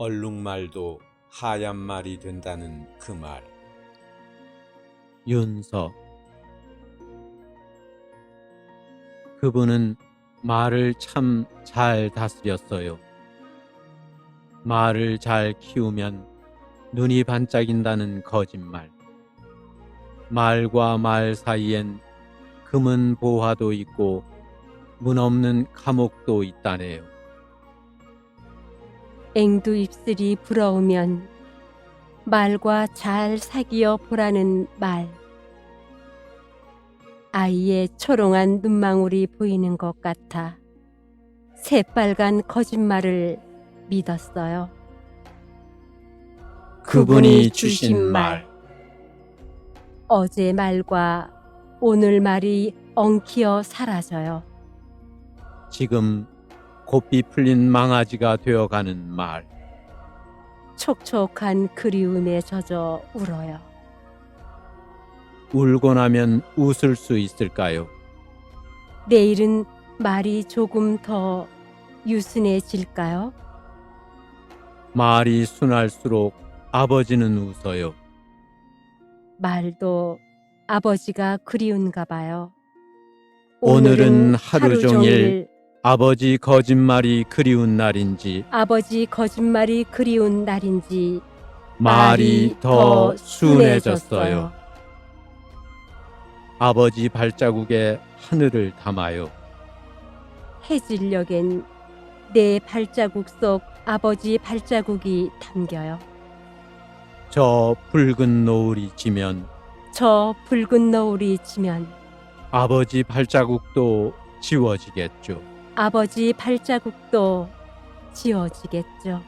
얼룩말도 하얀 말이 된다는 그 말. 윤서 그분은 말을 참 잘 다스렸어요. 말을 잘 키우면 눈이 반짝인다는 거짓말. 말과 말 사이엔 금은 보화도 있고 문 없는 감옥도 있다네요. 앵두 입술이 부러우면 말과 잘 사귀어 보라는 말. 아이의 초롱한 눈망울이 보이는 것 같아 새빨간 거짓말을 믿었어요. 그분이 주신 말. 어제 말과 오늘 말이 엉키어 사라져요. 지금 곱비 풀린 망아지가 되어가는 말. 촉촉한 그리움에 젖어 울어요. 울고 나면 웃을 수 있을까요? 내일은 말이 조금 더 유순해질까요? 말이 순할수록 아버지는 웃어요. 말도 아버지가 그리운가 봐요. 오늘은 하루 종일 아버지 거짓말이 그리운 날인지 아버지 거짓말이 그리운 날인지 말이 더 순해졌어요. 아버지 발자국에 하늘을 담아요. 해질녘엔 내 발자국 속 아버지 발자국이 담겨요. 저 붉은 노을이 지면 저 붉은 노을이 지면 아버지 발자국도 지워지겠죠. 아버지 발자국도 지워지겠죠.